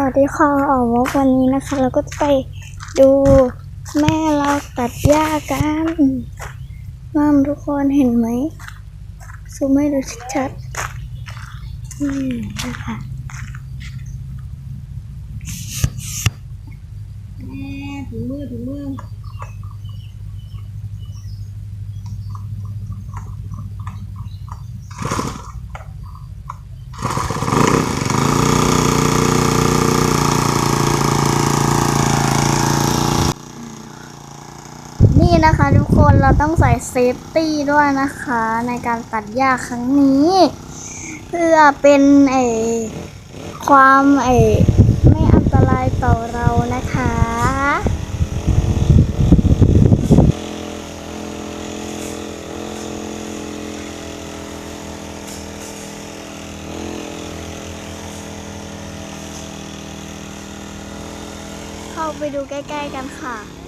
วัสดีค่ะออกวอกวันนี้นะคะ เราก็จะไปดูแม่เราตัดหญ้ากันน้ามทุกคนเห็นไหมซูมให้ดูชัดๆนี่นะคะแม่ถึงมือถึงมือ นี่นะคะทุกคนเราต้องใส่เซฟตี้ด้วยนะคะ ในการตัดหญ้าครั้งนี้ เพื่อเป็นไอความไอไม่อันตรายต่อเรานะคะเข้าไปดูใกล้ ๆ กันค่ะ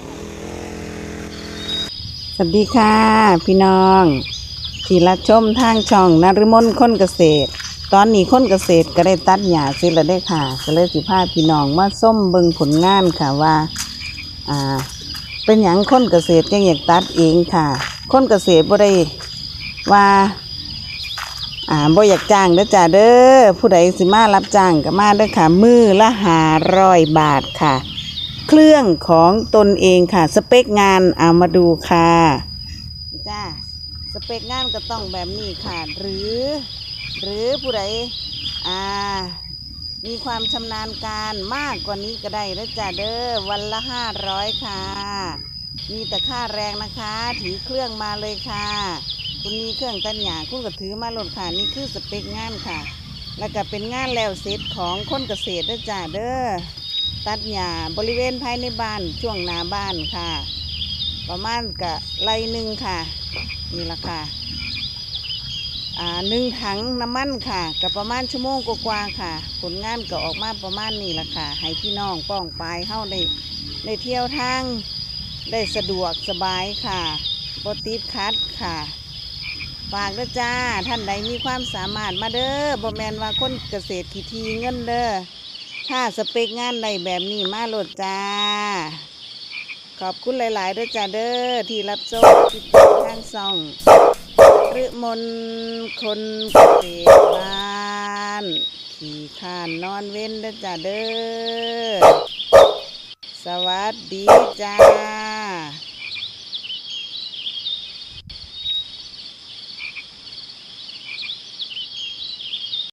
สวัสดีค่ะ พี่น้อง ที่รับชมทางช่องนฤมลคนเกษตร ตอนนี้ค้นเกษตรก็ได้ตัดหญ้าเสร็จแล้วได้ค่ะก็เลยสิพาพี่น้องมาส้มเบิ่งผลงานค่ะว่าอ่า เป็นอย่างค้นเกษตรยังอยากตัดเองค่ะค้นเกษตรบ่ได้ว่าอ่าบ่อยากจ้างเด้อจ้าเด้อผู้ใดสิมารับจ้างก็มาเด้อค่ะ มือละหาร้อยบาทค่ะ เครื่องของตนเองค่ะ สเปคงานเอามาดูค่ะจ้าสเปคงานก็ต้องแบบนี้ค่ะ หรือ หรือผู้ใดอ่า มีความชำนาญการมากกว่านี้ก็ได้แล้วจ้าเด้อวันละห้าร้อยค่ะ มีแต่ค่าแรงนะคะ ถือเครื่องมาเลยค่ะ คุณมีเครื่องตัดหญ้าคุณก็ถือมาหลดค่ะ นี่คือสเปคงานค่ะ แล้วก็เป็นงานแล้วเสร็จของคนเกษตรเด้อจ้าเด้อ ตัดหญ้าบริเวณภายในบ้านช่วงหน้าบ้านค่ะ ประมาณกะไรหนึ่งค่ะนี่ละค่ะอ่าหนึ่งถังน้ำมันค่ะกับประมาณชั่วโมงกว่าๆค่ะ ผลงานก็ออกมาประมาณนี้ละค่ะ ให้พี่น้องป้องปลายเข้าได้ได้เที่ยวทางได้สะดวกสบายค่ะบติดคัดค่ะฝากเด้อจ้าท่านใดมีความสามารถมาเด้อบ่แมนว่าคนเกษตรขีทีเงินเด้อ ถ้าสเปคงานใดแบบนี้มาโหลดจ้า ขอบคุณหลาย ๆ ด้วยจ้าเด้อที่รับชมติดตามทางซ่องหรือมนคนเกษตรบ้านขี่ขานนอนเว้นด้อจ้าเด้อ สวัสดีจ้า